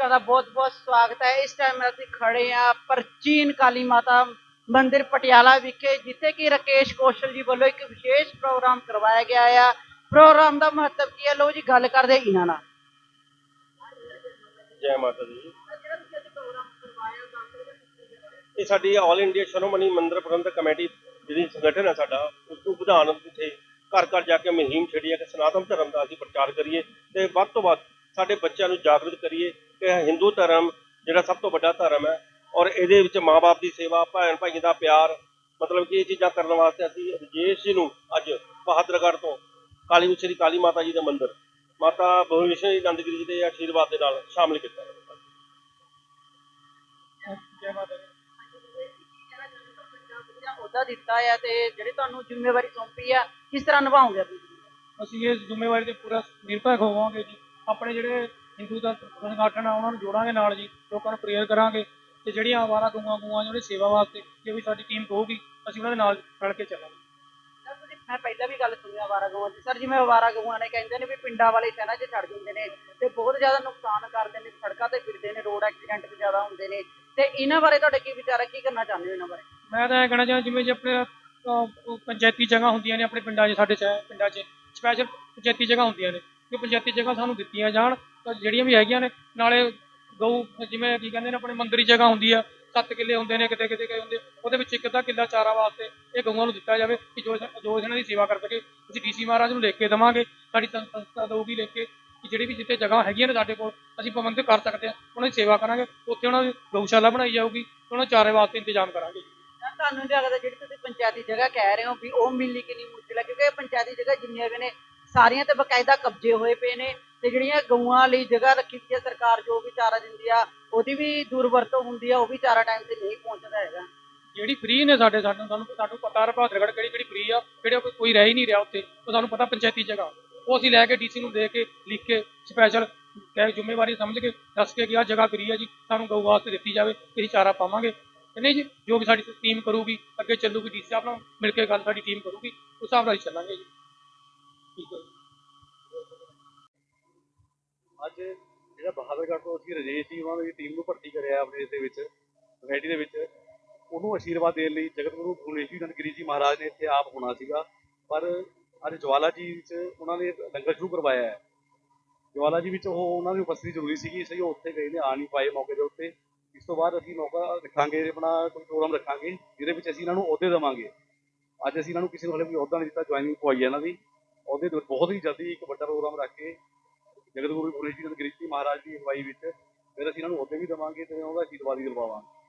ਦਰਸ਼ਕਾਂ ਦਾ ਬਹੁਤ-ਬਹੁਤ ਸਵਾਗਤ ਹੈ। ਇਸ ਟਾਈਮ ਅਸੀਂ ਖੜੇ ਆ ਪ੍ਰਾਚੀਨ ਕਾਲੀ ਮਾਤਾ ਮੰਦਿਰ ਪਟਿਆਲਾ ਵਿਖੇ, ਜਿੱਥੇ ਕਿ ਰਕੇਸ਼ ਕੌਸ਼ਲ ਜੀ ਵੱਲੋਂ ਇੱਕ ਵਿਸ਼ੇਸ਼ ਪ੍ਰੋਗਰਾਮ ਕਰਵਾਇਆ ਗਿਆ ਆ। ਪ੍ਰੋਗਰਾਮ ਦਾ ਮਹੱਤਵ ਕੀ ਹੈ? ਲੋ ਜੀ, ਗੱਲ ਕਰਦੇ ਇਹਨਾਂ ਨਾਲ। ਜੈ ਮਾਤਾ ਦੀ। ਇਹ ਸਾਡੀ ਆਲ ਇੰਡੀਆ ਸ਼ਰੋਮਣੀ ਮੰਦਿਰ ਪ੍ਰਬੰਧਕ ਕਮੇਟੀ ਜਿਹੜੀ ਸੰਗਠਨ ਹੈ ਸਾਡਾ ਉਸ ਨੂੰ ਵਧਾਉਣ ਪਿੱਛੇ ਘਰ ਘਰ ਜਾ ਕੇ ਮੁਹਿੰਮ ਛੇੜੀ ਹੈ ਕਿ ਸਨਾਤਨ ਧਰਮ ਦਾ ਅਸੀਂ ਪ੍ਰਚਾਰ ਕਰੀਏ ਤੇ ਵੱਧ ਤੋਂ ਵੱਧ ਸਾਡੇ ਬੱਚਿਆਂ ਨੂੰ ਜਾਗਰੂਕ ਕਰੀਏ ਕਿ ਹਿੰਦੂ ਧਰਮ ਜਿਹੜਾ ਸਭ ਤੋਂ ਵੱਡਾ ਧਰਮ ਹੈ ਔਰ ਇਹਦੇ ਵਿੱਚ ਮਾਪੇ ਦੀ ਸੇਵਾ ਭੈਣ ਭਾਈ ਦਾ ਪਿਆਰ ਮਤਲਬ ਕਿ ਇਹ ਚੀਜ਼ਾਂ ਕਰਨ ਵਾਸਤੇ ਅਸੀਂ ਰਜੇਸ਼ ਜੀ ਨੂੰ ਅੱਜ ਬਹਾਦਰਗੜ੍ਹ ਤੋਂ ਕਾਲੀ ਸ਼੍ਰੀ ਕਾਲੀ ਮਾਤਾ ਜੀ ਦੇ ਮੰਦਿਰ ਮਾਤਾ ਜੀ ਨੰਦਗਿਰੀ ਜੀ ਦੇ ਆਸ਼ੀਰਵਾਦ ਦੇ ਨਾਲ ਸ਼ਾਮਿਲ ਕੀਤਾ ਉਹਦਾ ਦਿੱਤਾ ਆ ਤੇ ਜਿਹੜੀ ਤੁਹਾਨੂੰ ਜ਼ਿੰਮੇਵਾਰੀ ਸੌਂਪੀ ਆ ਕਿਸ ਤਰ੍ਹਾਂ ਨਿਭਾਓਗੇ? ਤੁਸੀਂ ਅਸੀਂ ਇਸ ਜ਼ਿੰਮੇਵਾਰੀ ਤੇ ਪੂਰਾ ਨਿਰਭੈ ਹੋਵਾਂਗੇ ਜੀ। ਆਪਣੇ ਜਿਹੜੇ ਹਿੰਦੂ ਦਾ ਸੰਗਠਨ ਆ ਉਹਨਾਂ ਨੂੰ ਜੋੜਾਂਗੇ ਨਾਲ ਜੀ ਲੋਕਾਂ ਨੂੰ ਪ੍ਰੇਅਰ ਕਰਾਂਗੇ ਤੇ ਜਿਹੜੀਆਂ ਆਵਾਰਾ ਗਊਆਂ ਗਊਆਂ ਜਿਹੜੇ ਸੇਵਾ ਵਾਸਤੇ ਜੇ ਵੀ ਸਾਡੀ ਟੀਮ ਕਹੂਗੀ ਅਸੀਂ ਉਹਨਾਂ ਦੇ ਨਾਲ ਰਲ ਕੇ ਚੱਲਾਂਗੇ। ਸਰ ਤੁਸੀਂ ਮੈਂ ਪਹਿਲਾਂ ਵੀ ਗੱਲ ਸੁਣੀ ਆਵਾਰਾ ਗਊਆਂ ਦੀ। ਸਰ ਜਿਵੇਂ ਆਵਾਰਾ ਗਊਆਂ ਨੇ ਕਹਿੰਦੇ ਨੇ ਵੀ ਪਿੰਡਾਂ ਵਾਲੇ ਸ਼ਹਿਰਾਂ 'ਚ ਛੱਡ ਦਿੰਦੇ ਨੇ ਤੇ ਬਹੁਤ ਜ਼ਿਆਦਾ ਨੁਕਸਾਨ ਕਰਦੇ ਨੇ ਸੜਕਾਂ ਤੇ ਫਿਰਦੇ ਨੇ ਰੋਡ ਐਕਸੀਡੈਂਟ ਵੀ ਜ਼ਿਆਦਾ ਹੁੰਦੇ ਨੇ। ਤੇ ਇਹਨਾਂ ਬਾਰੇ ਤੁਹਾਡੇ ਕੀ ਵਿਚਾਰ ਹੈ ਕੀ ਕਰਨਾ ਚਾਹੁੰਦੇ ਹੋ ਇਹਨਾਂ ਬਾਰੇ? ਮੈਂ ਤਾਂ ਇਹ ਕਹਿਣਾ ਚਾਹੁੰਦਾ ਜਿਵੇਂ ਜੇ ਆਪਣੇ ਪੰਚਾਇਤੀ ਜਗ੍ਹਾ ਹੁੰਦੀਆਂ ਨੇ ਆਪਣੇ ਪਿੰਡਾਂ 'ਚ ਸਾਡੇ ਪਿੰਡਾਂ 'ਚ ਸਪੈਸ਼ਲ ਪੰਚਾਇਤੀ ਜਗ੍ਹਾ ਹੁੰਦੀਆਂ ਨੇ। ਕਿ ਪੰਚਾਇਤੀ ਜਗ੍ਹਾ ਸਾਨੂੰ ਦਿੱਤੀਆਂ ਜਾਣ, ਤਾਂ ਜਿਹੜੀਆਂ ਵੀ ਹੈਗੀਆਂ ਨੇ, ਨਾਲੇ ਗਊ, ਜਿਵੇਂ ਕੀ ਕਹਿੰਦੇ ਨੇ ਆਪਣੇ ਮੰਦਰੀ ਜਗ੍ਹਾ ਹੁੰਦੀ ਆ, ਸੱਤ ਕਿੱਲੇ ਹੁੰਦੇ ਨੇ, ਕਿਤੇ ਕਿਤੇ ਕਈ ਹੁੰਦੇ, ਉਹਦੇ ਵਿੱਚ ਇੱਕ ਅੱਧਾ ਕਿੱਲਾ ਚਾਰਾ ਵਾਸਤੇ ਇਹ ਗਊਆਂ ਨੂੰ ਦਿੱਤਾ ਜਾਵੇ, ਕਿ ਜੋ ਜੋ ਇਹਨਾਂ ਦੀ ਸੇਵਾ ਕਰ ਸਕੇ। ਅਸੀਂ ਡੀਸੀ ਮਹਾਰਾਜ ਨੂੰ ਲਿਖ ਕੇ ਦੇਵਾਂਗੇ, ਸਾਡੀ ਸੰਸਥਾ ਦਊਗੀ ਲਿਖ ਕੇ, ਕਿ ਜਿਹੜੀ ਵੀ ਜਿੱਥੇ ਜਗ੍ਹਾ ਹੈਗੀਆਂ ਨੇ ਸਾਡੇ ਕੋਲ, ਅਸੀਂ ਪ੍ਰਬੰਧ ਕਰ ਸਕਦੇ ਹਾਂ, ਉਹਨਾਂ ਦੀ ਸੇਵਾ ਕਰਾਂਗੇ, ਉੱਥੇ ਉਹਨਾਂ ਦੀ ਗਊਸ਼ਾਲਾ ਬਣਾਈ ਜਾਊਗੀ ਉਹਨਾਂ ਚਾਰੇ ਵਾਸਤੇ ਇੰਤਜ਼ਾਮ ਕਰਾਂਗੇ। ਤੁਹਾਨੂੰ ਲੱਗਦਾ ਜਿਹੜੀ ਤੁਸੀਂ ਪੰਚਾਇਤੀ ਜਗ੍ਹਾ ਕਹਿ ਰਹੇ ਹੋ ਵੀ ਉਹ ਮਿਲਣੀ ਕਿੰਨੀ ਮੁਸ਼ਕਿਲ ਹੈ ਕਿਉਂਕਿ ਪੰਚਾਇਤੀ ਜਗ੍ਹਾ ਜਿੰਨੀਆਂ ਵੀ ਨੇ ਸਾਰੀਆਂ ਤੇ ਬਕਾਇਦਾ ਕਬਜ਼ੇ ਹੋਏ ਪਏ ਨੇ ਤੇ ਜਿਹੜੀਆਂ ਗਊਆਂ ਲਈ ਜਗ੍ਹਾ ਰੱਖੀ ਹੋਈ ਹੈ ਸਰਕਾਰ, ਜੋ ਵੀ ਚਾਰਾ ਦਿੰਦੀ ਆ, ਉਹਦੀ ਵੀ ਦੁਰਵਰਤੋਂ ਹੁੰਦੀ ਆ, ਉਹ ਵੀ ਚਾਰਾ ਟਾਈਮ ਤੇ ਨਹੀਂ ਪਹੁੰਚਦਾ ਹੈਗਾ। ਜਿਹੜੀ ਫ੍ਰੀ ਨੇ ਸਾਡੇ, ਸਾਨੂੰ ਸਾਨੂੰ ਸਾਨੂੰ ਪਤਾ ਹੈ ਬਹਾਦਰਗੜ੍ਹ ਕਿਹੜੀ ਕਿਹੜੀ ਫ੍ਰੀ ਆ, ਕਿਹੜੇ ਕੋਈ ਕੋਈ ਰਹਿ ਹੀ ਨਹੀਂ ਰਿਹਾ ਉੱਥੇ, ਉਹ ਸਾਨੂੰ ਪਤਾ ਪੰਚਾਇਤੀ ਜਗ੍ਹਾ। ਉਹ ਅਸੀਂ ਲੈ ਕੇ ਡੀਸੀ ਨੂੰ ਦੇ ਕੇ, ਲਿਖ ਕੇ ਸਪੈਸ਼ਲ ਕਹਿ ਜ਼ਿੰਮੇਵਾਰੀ ਸਮਝ ਕੇ, ਦੱਸ ਕੇ ਕਿ ਆਹ ਜਗ੍ਹਾ ਫ੍ਰੀ ਆ ਜੀ, ਸਾਨੂੰ ਗਊ ਵਾਸਤੇ ਦਿੱਤੀ ਜਾਵੇ ਕਿ ਅਸੀਂ ਚਾਰਾ ਪਾਵਾਂਗੇ। ਨਹੀਂ ਜੀ, ਜੋ ਵੀ ਸਾਡੀ ਟੀਮ ਕਰੂਗੀ, ਅੱਗੇ ਚੱਲੂਗੀ ਡੀਸੀ ਸਾਹਿਬ ਨਾਲ ਮਿਲ ਕੇ ਗੱਲ ਸਾਡੀ ਟੀਮ ਕਰੂਗੀ, ਉਸ ਹਿਸਾਬ ਨਾਲ ਅਸੀਂ ਚੱਲਾਂਗੇ ਜੀ। ਅੱਜ ਜਿਹੜਾ ਬਹਾਦਰਗੜ੍ਹ ਤੋਂ ਅਸੀਂ ਰਜੇਸ਼ ਜੀ ਉਹਨਾਂ ਦੀ ਟੀਮ ਨੂੰ ਭਰਤੀ ਕਰਿਆ ਆਪਣੇ ਇਸ ਦੇ ਵਿੱਚ ਸੁਸਾਇਟੀ ਦੇ ਵਿੱਚ, ਉਹਨੂੰ ਆਸ਼ੀਰਵਾਦ ਦੇਣ ਲਈ ਜਗਤ ਗੁਰੂ ਭੁਵਨੇਸ਼ਵਰੀ ਨੰਦਗਿਰੀ ਜੀ ਮਹਾਰਾਜ ਨੇ ਇੱਥੇ ਆਪ ਹੋਣਾ ਸੀਗਾ। ਪਰ ਅੱਜ ਜਵਾਲਾ ਜੀ ਵਿੱਚ ਉਹਨਾਂ ਨੇ ਲੰਗਰ ਸ਼ੁਰੂ ਕਰਵਾਇਆ ਹੈ। ਜਵਾਲਾ ਜੀ ਵਿੱਚ ਉਹ ਉਹਨਾਂ ਦੀ ਉਪਸਥਿਤੀ ਜ਼ਰੂਰੀ ਸੀਗੀ ਇਸ ਉਹ ਉੱਥੇ ਗਏ ਨੇ, ਆ ਨਹੀਂ ਪਾਏ ਮੌਕੇ ਦੇ ਉੱਤੇ। ਇਸ ਤੋਂ ਬਾਅਦ ਅਸੀਂ ਮੌਕਾ ਰੱਖਾਂਗੇ, ਆਪਣਾ ਕੋਈ ਪ੍ਰੋਗਰਾਮ ਰੱਖਾਂਗੇ, ਜਿਹਦੇ ਵਿੱਚ ਅਸੀਂ ਇਹਨਾਂ ਨੂੰ ਅਹੁਦੇ ਦੇਵਾਂਗੇ। ਅੱਜ ਅਸੀਂ ਇਹਨਾਂ ਨੂੰ ਕਿਸੇ ਨੂੰ ਹਲੇ ਕੋਈ ਅਹੁਦਾ ਨਹੀਂ ਦਿੱਤਾ ਜੁਆਇਨਿੰਗ ਪਵਾਈ ਹੈ ਇਹਨਾਂ ਦੀ। ਉਹਦੇ ਦੇ ਬਹੁਤ ਹੀ ਜਲਦੀ ਇੱਕ ਵੱਡਾ ਪ੍ਰੋਗਰਾਮ ਰੱਖ ਕੇ ਜਗਤ ਗੁਰੂ ਭੁਵਨੇਸ਼ਵਰੀ ਨੰਦਗਿਰੀ ਜੀ ਮਹਾਰਾਜ ਦੀ ਅਗਵਾਈ ਵਿੱਚ ਫਿਰ ਅਸੀਂ ਇਹਨਾਂ ਨੂੰ ਅਹੁਦੇ ਵੀ ਦੇਵਾਂਗੇ ਤੇ ਉਹਦਾ ਆਸ਼ੀਰਵਾਦ ਵੀ ਦਿਲਵਾਵਾਂਗੇ।